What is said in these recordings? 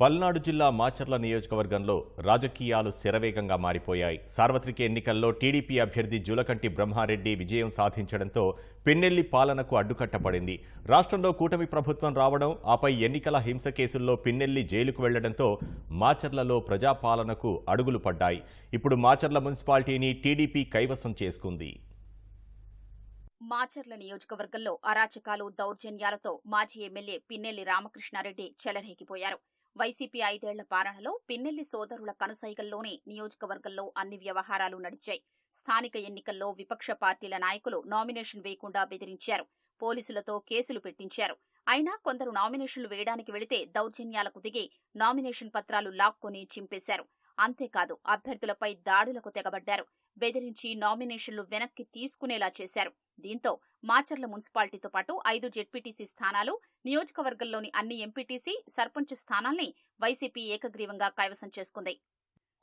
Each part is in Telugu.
పల్నాడు జిల్లా మాచర్ల నియోజకవర్గంలో రాజకీయాలు శరవేగంగా మారిపోయాయి. సార్వత్రిక ఎన్నికల్లో టీడీపీ అభ్యర్థి జూలకంటి బ్రహ్మారెడ్డి విజయం సాధించడంతో పిన్నెల్లి పాలనకు అడ్డుకట్టపడింది రాష్ట్రంలో కూటమి ప్రభుత్వం రావడం ఆపై ఎన్నికల హింస కేసుల్లో పిన్నెల్లి జైలుకు వెళ్ళడంతో మాచర్లలో ప్రజాపాలనకు అడుగులు పడ్డాయి. ఇప్పుడు మాచర్ల మున్సిపాలిటీని టీడీపీ కైవసం చేసుకుంది. మాచర్ల నియోజకవర్గంలో అరాచకాలు దౌర్జన్యాలతో మాజీ ఎమ్మెల్యే పిన్నెల్లి రామకృష్ణారెడ్డి చెలరేగిపోయారు. వైసీపీ ఐదేళ్ళ పాలనలో పిన్నెల్లి సోదరుల కనుసైగల్లోనే నియోజకవర్గంలో అన్ని వ్యవహారాలు నడిచాయి. స్థానిక ఎన్నికల్లో విపక్ష పార్టీల నాయకులు నామినేషన్ వేయకుండా బెదిరించారు. పోలీసులతో కేసులు పెట్టించారు. అయినా కొందరు నామినేషన్లు వేయడానికి వెళితే దౌర్జన్యాలకు దిగి నామినేషన్ పత్రాలు లాక్కొని చింపేశారు. అంతేకాదు అభ్యర్థులపై దాడులకు తెగబడ్డారు. బెదిరించి నామినేషన్లు వెనక్కి తీసుకునేలా చేశారు. దీంతో మాచర్ల మున్సిపాలిటీతో పాటు ఐదు జెడ్పీటీసీ స్థానాలు నియోజకవర్గంలోని అన్ని ఎంపీటీసీ సర్పంచ్ స్థానాల్ని వైసీపీ ఏకగ్రీవంగా కైవసం చేసుకుంది.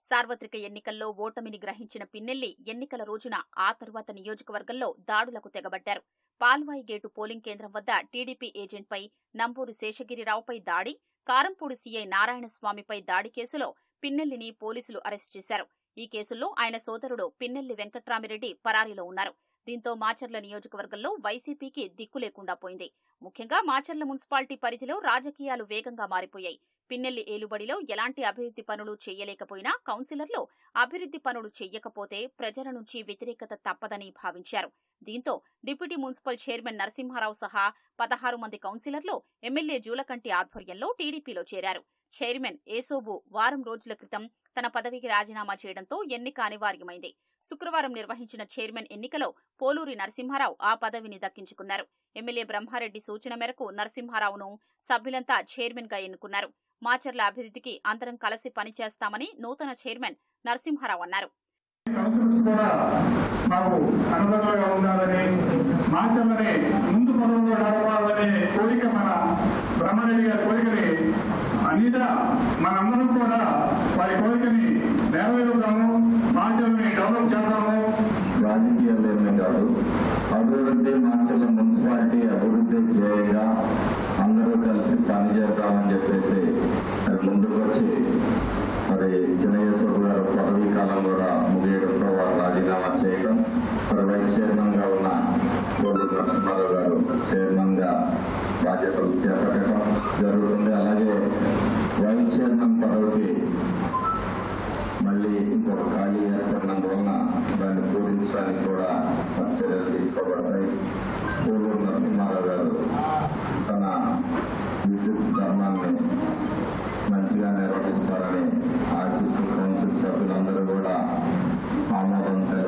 సార్వత్రిక ఎన్నికల్లో ఓటమిని గ్రహించిన పిన్నెల్లి ఎన్నికల రోజున ఆ తరువాత నియోజకవర్గంలో దాడులకు తెగబడ్డారు. పాల్వాయి గేటు పోలింగ్ కేంద్రం వద్ద టీడీపీ ఏజెంట్పై నంబూరు శేషగిరిరావుపై దాడి కారంపూడి సీఐ నారాయణస్వామిపై దాడి కేసులో పిన్నెల్లిని పోలీసులు అరెస్టు చేశారు. ఈ కేసుల్లో ఆయన సోదరుడు పిన్నెల్లి వెంకట్రామిరెడ్డి పరారీలో ఉన్నారు. దీంతో మాచర్ల నియోజకవర్గంలో వైసీపీకి దిక్కు లేకుండా పోయింది. ముఖ్యంగా మాచర్ల మున్సిపాలిటీ పరిధిలో రాజకీయాలు వేగంగా మారిపోయాయి. పిన్నెల్లి ఏలుబడిలో ఎలాంటి అభివృద్ధి పనులు చేయలేకపోయినా కౌన్సిలర్లు అభివృద్ధి పనులు చేయకపోతే ప్రజల నుంచి వ్యతిరేకత తప్పదని భావించారు. దీంతో డిప్యూటీ మున్సిపల్ చైర్మన్ నరసింహారావు సహా పదహారు మంది కౌన్సిలర్లు ఎమ్మెల్యే జూలకంటి ఆధ్వర్యంలో టీడీపీలో చేరారు. చైర్మన్ ఏసోబు వారం రోజుల క్రితం తన పదవికి రాజీనామా చేయడంతో ఎన్నిక అనివార్యమైంది శుక్రవారం నిర్వహించిన చైర్మన్ ఎన్నికలో పోలూరి నరసింహారావు ఆ పదవిని దక్కించుకున్నారు. ఎమ్మెల్యే బ్రహ్మారెడ్డి సూచన మేరకు నరసింహారావును సభ్యులంతా చైర్మన్గా ఎన్నుకున్నారు. మాచర్ల అభివృద్ధికి అందరం కలిసి పనిచేస్తామని నూతన చైర్మన్ నరసింహారావు అన్నారు. మాకు అనుబంధంగా ఉండాలని ముందు పనుల్లో అనే కోరిక మన బ్రహ్మారెడ్డి గారి కోరికని. అన్నిదా మనందరం కూడా వారి కోరికని నెరవేరుతాము మార్చల్ని డెవలప్ చేద్దాము. రాజకీయాల్లోనే కాదు అభివృద్ధి మార్చల మున్సిపాలిటీ అభివృద్ధి ధ్యేయంగా అందరూ కలిసి పనిచేద్దామని చెప్పేసి ముందుకు వచ్చి మరి చిన్నయేశ్వర గారు పదవీ కాలం కూడా ముగియడంతో వారు రాజీనామా చేయడం మరి వైస్ చైర్మన్గా ఉన్న కోడి నరసింహారావు గారు చైర్మన్గా జరుగుతుంది. అలాగే వైస్ చైర్మన్ పదవికి మళ్ళీ ఇంకొక ఖాళీ ఏర్పడినందువలన దాన్ని పూరించడానికి కూడా చర్యలు తీసుకోబడతాయి. పూర్వం నరసింహారావు గారు తన విద్యుత్ ధర్మాన్ని మంచిగా నిర్వహిస్తారని ఆశిస్తూ కౌన్సిల్ సభ్యులందరూ కూడా ఆమోదం తెలపడం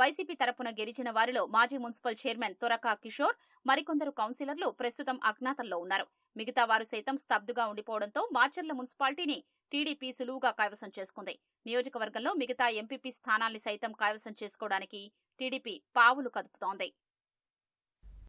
వైసీపీ తరపున గెలిచిన వారిలో మాజీ మున్సిపల్ చైర్మన్ తొరకా కిషోర్ మరికొందరు కౌన్సిలర్లు ప్రస్తుతం అజ్ఞాతంలో ఉన్నారు. మిగతా వారు సైతం స్తబ్దుగా ఉండిపోవడంతో మాచర్ల మున్సిపాలిటీని టీడీపీ సులువుగా కైవసం చేసుకుంది. నియోజకవర్గంలో మిగతా ఎంపీపీ స్థానాల్ని సైతం కైవసం చేసుకోవడానికి టీడీపీ పావులు కదుపుతోంది.